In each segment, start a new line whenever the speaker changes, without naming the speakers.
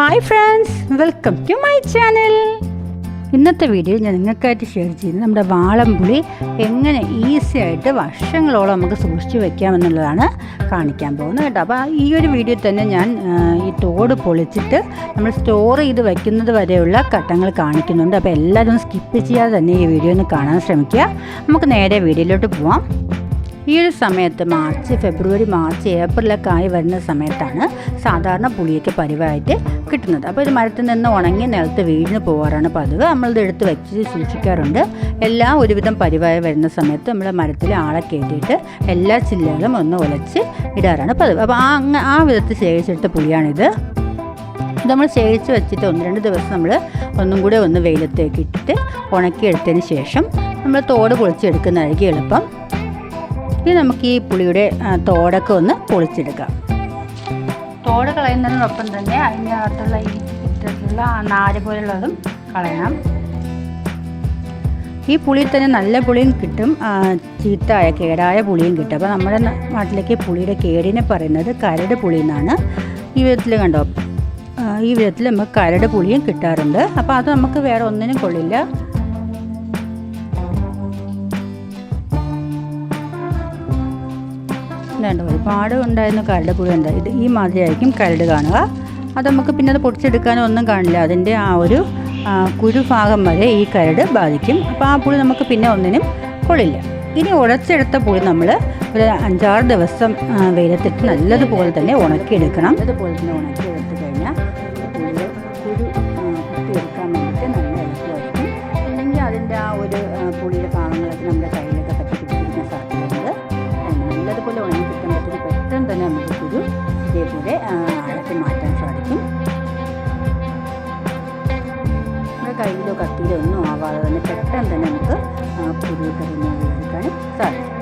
Hi friends welcome to my channel ഇന്നത്തെ വീഡിയോയിൽ ഞാൻ നിങ്ങൾക്കായിട്ട് ഷെയർ ചെയ്യുന്നത് നമ്മുടെ വാളംപുളി എങ്ങനെ ഈസി ആയിട്ട് വർഷങ്ങളോളം നമുക്ക് സൂക്ഷിച്ചു വെക്കാമെന്നുള്ളതാണ് കാണിക്കാൻ പോകുന്നത് കേട്ടോ. അപ്പോൾ ഈ ഒരു വീഡിയോ തന്നെ ഞാൻ ഈ തോട് പൊളിച്ചിട്ട് നമ്മൾ സ്റ്റോർ ചെയ്ത് വയ്ക്കുന്നത് വരെയുള്ള ഘട്ടങ്ങൾ കാണിക്കുന്നുണ്ട്. അപ്പോൾ എല്ലാവരും സ്കിപ്പ് ചെയ്യാതെ തന്നെ ഈ വീഡിയോ ഒന്ന് കാണാൻ ശ്രമിക്കുക. നമുക്ക് നേരെ വീഡിയോയിലോട്ട് പോവാം. ഈ ഒരു സമയത്ത് മാർച്ച് ഫെബ്രുവരി മാർച്ച് ഏപ്രിലൊക്കെ ആയി വരുന്ന സമയത്താണ് സാധാരണ പുളിയൊക്കെ പരിവായിട്ട് കിട്ടുന്നത്. അപ്പോൾ ഇത് മരത്തിൽ നിന്ന് ഉണങ്ങി നിലത്ത് വീഴുന്നു പോകാറാണ് പതിവ്. നമ്മളിത് എടുത്ത് വെച്ച് സൂക്ഷിക്കാറുണ്ട്. എല്ലാം ഒരുവിധം പരിവായി വരുന്ന സമയത്ത് നമ്മൾ മരത്തിൽ ആളെ കയറ്റിയിട്ട് എല്ലാ ചില്ലകളും ഒന്ന് ഉലച്ച് ഇടാറാണ് പതിവ്. അപ്പോൾ ആ അങ്ങ് ആ വിധത്തിൽ ശേഖരിച്ചെടുത്ത പുളിയാണിത്. ഇത് നമ്മൾ ശേഖരിച്ച് വെച്ചിട്ട് ഒന്ന് രണ്ട് ദിവസം നമ്മൾ ഒന്നും കൂടെ ഒന്ന് വെയിലത്തേക്ക് ഇട്ടിട്ട് ഉണക്കിയെടുത്തതിന് ശേഷം നമ്മൾ തോട് പൊളിച്ചെടുക്കുന്നതായിരിക്കും എളുപ്പം ഇനി നമുക്ക് ഈ പുളിയുടെ തോടൊക്കെ ഒന്ന് പൊളിച്ചെടുക്കാം. തോട് കളയുന്നതിനൊപ്പം തന്നെ അതിനകത്തുള്ള ഈ ഇത്തരത്തിലുള്ള നാര് പോലുള്ളതും കളയണം. ഈ പുളിയിൽ തന്നെ നല്ല പുളിയും കിട്ടും ചീത്തായ കേടായ പുളിയും കിട്ടും. അപ്പോൾ നമ്മുടെ നാട്ടിലേക്ക് പുളിയുടെ കേടിനെ പറയുന്നത് കരട് പുളി എന്നാണ്. ഈ വിധത്തിൽ കണ്ടോ? ഈ വിധത്തിൽ നമുക്ക് കരട് പുളിയും കിട്ടാറുണ്ട്. അപ്പോൾ അത് നമുക്ക് വേറെ ഒന്നിനും കൊള്ളില്ല. ഇതുണ്ട് ഒരുപാട് ഉണ്ടായിരുന്നു കരട് പുഴ ഉണ്ട് ഇത് ഈ മാതിരിയായിരിക്കും കരട് കാണുക. അത് നമുക്ക് പിന്നെ അത് പൊടിച്ചെടുക്കാനോ ഒന്നും കാണില്ല. അതിന്റെ ആ ഒരു കുരുഭാഗം വരെ ഈ കരട് ബാധിക്കും. അപ്പോൾ ആ പുളി നമുക്ക് പിന്നെ ഒന്നിനും കൊള്ളില്ല. ഇനി ഉടച്ചെടുത്ത പുളി നമ്മൾ ഒരു അഞ്ചാറ് ദിവസം വെയിലത്തിട്ട് നല്ലതുപോലെ തന്നെ ഉണക്കിയെടുക്കണം. അതുപോലെ തന്നെ ഉണക്കിയെടുത്ത് തന്നെ തന്നെ നമുക്ക് കുരു റിമൂവ് ചെയ്തെടുക്കാനും സാധിക്കും.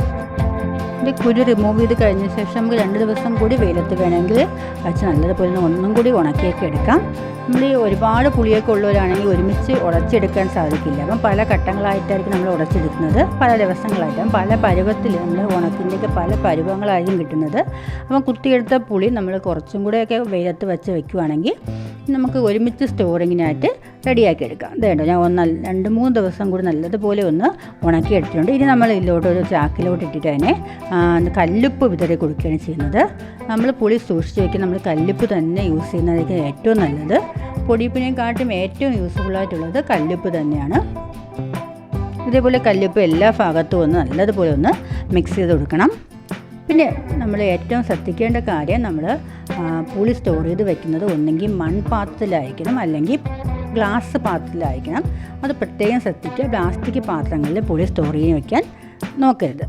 ഇത് കുരു റിമൂവ് ചെയ്ത് കഴിഞ്ഞ ശേഷം നമുക്ക് രണ്ട് ദിവസം കൂടി വെയിലത്ത് വേണമെങ്കിൽ വെച്ച് നല്ലതുപോലെ ഒന്ന് കൂടി ഉണക്കിയൊക്കെ എടുക്കാം. നമ്മൾ ഈ ഒരുപാട് പുളിയൊക്കെ ഉള്ളവരാണെങ്കിൽ ഒരുമിച്ച് ഉടച്ചെടുക്കാൻ സാധിക്കില്ല. അപ്പം പല ഘട്ടങ്ങളായിട്ടായിരിക്കും നമ്മൾ ഉടച്ചെടുക്കുന്നത്. പല ദിവസങ്ങളായിട്ടും പല പരുവത്തിൽ നമ്മൾ ഉണക്കിന്റെയൊക്കെ പല പരുവങ്ങളായിരിക്കും കിട്ടുന്നത്. അപ്പം കുത്തിയെടുത്ത പുളി നമ്മൾ കുറച്ചും കൂടെയൊക്കെ വെയിലത്ത് വെച്ച് വെക്കുവാണെങ്കിൽ നമുക്ക് ഒരുമിച്ച് സ്റ്റോറിങ്ങിനായിട്ട് റെഡിയാക്കി എടുക്കാം ഇതേണ്ടോ ഞാൻ ഒന്ന് രണ്ട് മൂന്ന് ദിവസം കൂടി നല്ലതുപോലെ ഒന്ന് ഉണക്കി എടുത്തിട്ടുണ്ട് ഇനി നമ്മൾ ഇതിലോട്ട് ഒരു ചാക്കിലോട്ട് ഇട്ടിട്ട് അതിനെ കല്ലുപ്പ് വിതറി കൊടുക്കുകയാണ് ചെയ്യുന്നത്. നമ്മൾ പുളി സൂക്ഷിച്ച് വയ്ക്കാൻ നമ്മൾ കല്ലുപ്പ് തന്നെ യൂസ് ചെയ്യുന്നതായിരിക്കും ഏറ്റവും നല്ലത്. പൊടിപ്പിനെക്കാട്ടും ഏറ്റവും യൂസ്ഫുള്ളായിട്ടുള്ളത് കല്ലുപ്പ് തന്നെയാണ്. ഇതേപോലെ കല്ലുപ്പ് എല്ലാ ഭാഗത്തും ഒന്ന് നല്ലതുപോലെ ഒന്ന് മിക്സ് ചെയ്ത് കൊടുക്കണം. പിന്നെ നമ്മൾ ഏറ്റവും ശ്രദ്ധിക്കേണ്ട കാര്യം നമ്മൾ പുളി സ്റ്റോർ ചെയ്ത് വെക്കുന്നത് ഒന്നെങ്കിൽ മൺപാത്രത്തിലായിരിക്കണം. അല്ലെങ്കിൽ ഗ്ലാസ് പാത്രത്തിലായിരിക്കണം അത് പ്രത്യേകം ശ്രദ്ധിക്കുക. പ്ലാസ്റ്റിക് പാത്രങ്ങളിൽ പൊടി സ്റ്റോർ ചെയ്യാൻ വയ്ക്കാൻ നോക്കരുത്.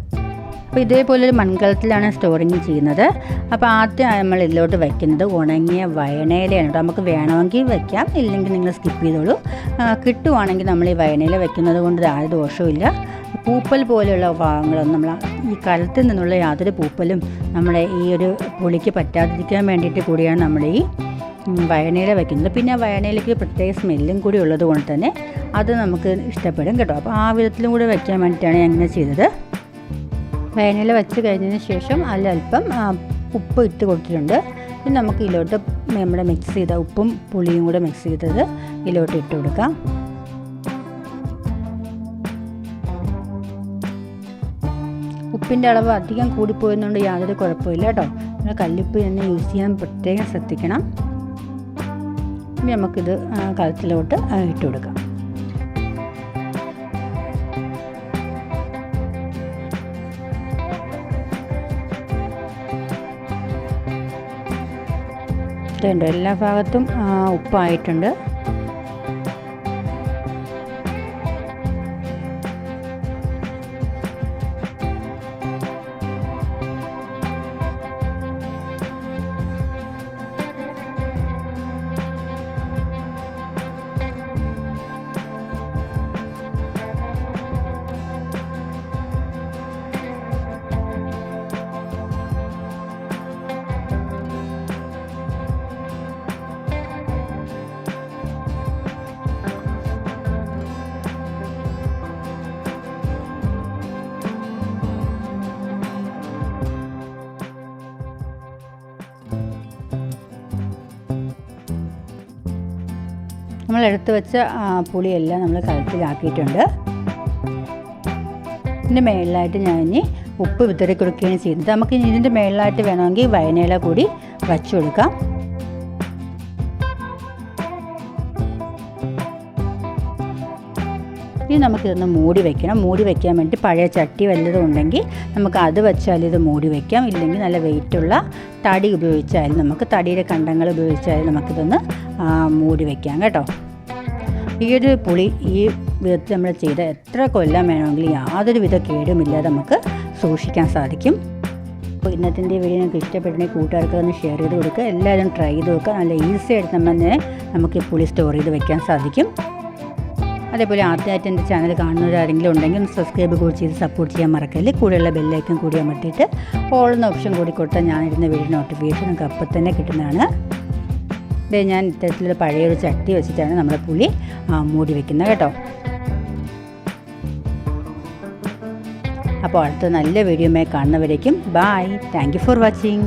അപ്പോൾ ഇതേപോലെ ഒരു മൺകലത്തിലാണ് സ്റ്റോറിങ് ചെയ്യുന്നത്. അപ്പോൾ ആദ്യം നമ്മൾ ഇതിലോട്ട് വയ്ക്കുന്നത് ഉണങ്ങിയ വയണയിലയാണ് കേട്ടോ. നമുക്ക് വേണമെങ്കിൽ വയ്ക്കാം ഇല്ലെങ്കിൽ നിങ്ങൾ സ്കിപ്പ് ചെയ്തോളൂ. കിട്ടുവാണെങ്കിൽ നമ്മൾ ഈ വയണയില വയ്ക്കുന്നത് കൊണ്ട് യാതൊരു ദോഷവുമില്ല പൂപ്പൽ പോലെയുള്ള ഭാഗങ്ങളൊന്നും നമ്മൾ ഈ കലത്തിൽ നിന്നുള്ള യാതൊരു പൂപ്പലും നമ്മളെ ഈ ഒരു പുളിക്ക് പറ്റാതിരിക്കാൻ വേണ്ടിയിട്ട് കൂടിയാണ് നമ്മൾ ഈ വയണയില വയ്ക്കുന്നത് പിന്നെ വയണയിലേക്ക് പ്രത്യേക സ്മെല്ലും കൂടി ഉള്ളത് കൊണ്ട് തന്നെ അത് നമുക്ക് ഇഷ്ടപ്പെടും കേട്ടോ. അപ്പോൾ ആ വിധത്തിലും കൂടി വയ്ക്കാൻ വേണ്ടിയിട്ടാണ് ഞാൻ ഇങ്ങനെ ചെയ്തത്. വയനയിൽ വെച്ച് കഴിഞ്ഞതിന് ശേഷം അതിലല്പം ഉപ്പ് ഇട്ട് കൊടുത്തിട്ടുണ്ട്. പിന്നെ നമുക്ക് ഇതിലോട്ട് നമ്മുടെ മിക്സ് ചെയ്ത ഉപ്പും പുളിയും കൂടെ മിക്സ് ചെയ്തത് ഇതിലോട്ട് ഇട്ട് കൊടുക്കാം. ഉപ്പിന്റെ അളവ് അധികം കൂടിപ്പോയെന്നുകൊണ്ട് യാതൊരു കുഴപ്പമില്ല കേട്ടോ. നമ്മൾ കല്ലുപ്പ് തന്നെ യൂസ് ചെയ്യാൻ പ്രത്യേകം ശ്രദ്ധിക്കണം. ഇനി നമുക്കിത് കലത്തിലോട്ട് ഇട്ട് കൊടുക്കാം. എല്ലാ ഭാഗത്തും ഉപ്പായിട്ടുണ്ട്. നമ്മൾ എടുത്തു വെച്ച പുളിയെല്ലാം നമ്മൾ കലത്തിലാക്കിയിട്ടുണ്ട്. ഇതിന്റെ മേളിലായിട്ട് ഞാൻ ഇനി ഉപ്പ് വിതറി കൊടുക്കുകയാണ് ചെയ്യുന്നത്. നമുക്ക് ഇതിന്റെ മേളിലായിട്ട് വേണമെങ്കിൽ വയനയില കൂടി വച്ചു കൊടുക്കാം. നമുക്കിതൊന്ന് മൂടി വെക്കണം. മൂടി വെക്കാൻ വേണ്ടി പഴയ ചട്ടി വല്ലതും ഉണ്ടെങ്കിൽ നമുക്ക് അത് വെച്ചാൽ ഇത് മൂടി വെക്കാം. ഇല്ലെങ്കിൽ നല്ല വെയിറ്റുള്ള തടി ഉപയോഗിച്ചാലും നമുക്ക് തടിയുടെ കണ്ടങ്ങൾ ഉപയോഗിച്ചാലും നമുക്കിതൊന്ന് മൂടി വെക്കാം കേട്ടോ. ഈ ഒരു പുളി ഈ വിധത്തിൽ നമ്മൾ ചെയ്ത എത്ര കൊല്ലം വേണമെങ്കിലും യാതൊരു വിധ കേടുമില്ലാതെ നമുക്ക് സൂക്ഷിക്കാൻ സാധിക്കും. അപ്പോൾ ഇന്നത്തെ വീഡിയോ നിങ്ങൾക്ക് ഇഷ്ടപ്പെട്ടെങ്കിൽ കൂട്ടുകാർക്ക് ഒന്ന് ഷെയർ ചെയ്ത് കൊടുക്കുക. എല്ലാവരും ട്രൈ ചെയ്ത് നോക്കുക. നല്ല ഈസി ആയിട്ട് നമ്മൾ തന്നെ നമുക്ക് പുളി സ്റ്റോർ ചെയ്ത് വെക്കാൻ സാധിക്കും. അതേപോലെ ആദ്യമായിട്ട് എന്റെ ചാനൽ കാണുന്നവരാരെങ്കിലും ഉണ്ടെങ്കിൽ ഒന്ന് സബ്സ്ക്രൈബ് കൂടി ചെയ്ത് സപ്പോർട്ട് ചെയ്യാൻ മറക്കല്ലേ കൂടെയുള്ള ബെല്ലൈക്കൻ കൂടി അമർത്തിയിട്ട് ഓൾ എന്ന ഓപ്ഷൻ കൂടി കൊടുത്താൽ ഞാനിരുന്ന വീഡിയോ നോട്ടിഫിക്കേഷൻ നമുക്ക് അപ്പം തന്നെ കിട്ടുന്നതാണ്. ഇതേ ഞാൻ ഇത്തരത്തിലുള്ള പഴയൊരു ചട്ടി വെച്ചിട്ടാണ് നമ്മുടെ പുളി മൂടി വെക്കുന്നത് കേട്ടോ. അപ്പോൾ അടുത്ത നല്ല വീഡിയോമായി കാണുന്നവരേക്കും ബായ് താങ്ക് ഫോർ വാച്ചിങ്